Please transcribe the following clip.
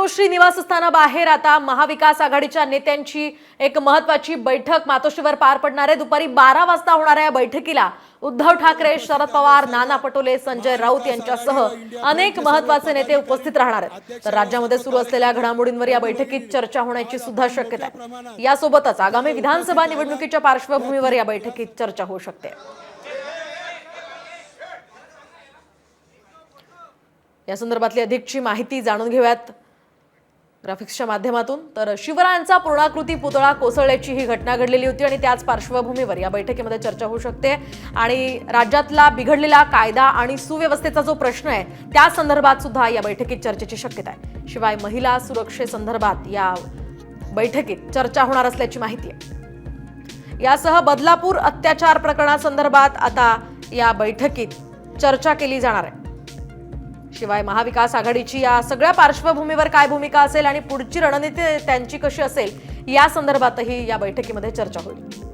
मातोश्री निवासस्थानाबाहेर आता महाविकास आघाडीच्या नेत्यांची एक महत्वाची बैठक मातोश्रीवर पार पडणार आहे. दुपारी बारा वाजता होणाऱ्या या बैठकीला उद्धव ठाकरे शरद पवार नाना पटोले संजय राऊत यांच्यासह अनेक महत्त्वाचे नेते उपस्थित राहणार आहेत. तर राज्यामध्ये सुरू असलेल्या घडामोडींवर या बैठकीत चर्चा होण्याची सुद्धा शक्यता आहे. यासोबतच आगामी विधानसभा निवडणुकीच्या पार्श्वभूमीवर या बैठकीत चर्चा होऊ शकते. या संदर्भातली अधिकची माहिती जाणून घेऊयात. ग्राफिक्सच्या माध्यमातून. तर शिवरायांचा पूर्णाकृती पुतळा कोसळल्याची ही घटना घडलेली होती आणि त्याच पार्श्वभूमीवर या बैठकीमध्ये चर्चा होऊ शकते. आणि राज्यातला बिघडलेला कायदा आणि सुव्यवस्थेचा जो प्रश्न आहे त्या संदर्भात सुद्धा या बैठकीत चर्चेची शक्यता आहे. शिवाय महिला सुरक्षेसंदर्भात या बैठकीत चर्चा होणार असल्याची माहिती आहे. यासह बदलापूर अत्याचार प्रकरणासंदर्भात आता या बैठकीत चर्चा केली जाणार आहे. शिवाय महाविकास आघाडीची या सगळ्या पार्श्वभूमीवर काय भूमिका असेल आणि पुढची रणनीती त्यांची कशी असेल या संदर्भातही या बैठकीमध्ये चर्चा होईल.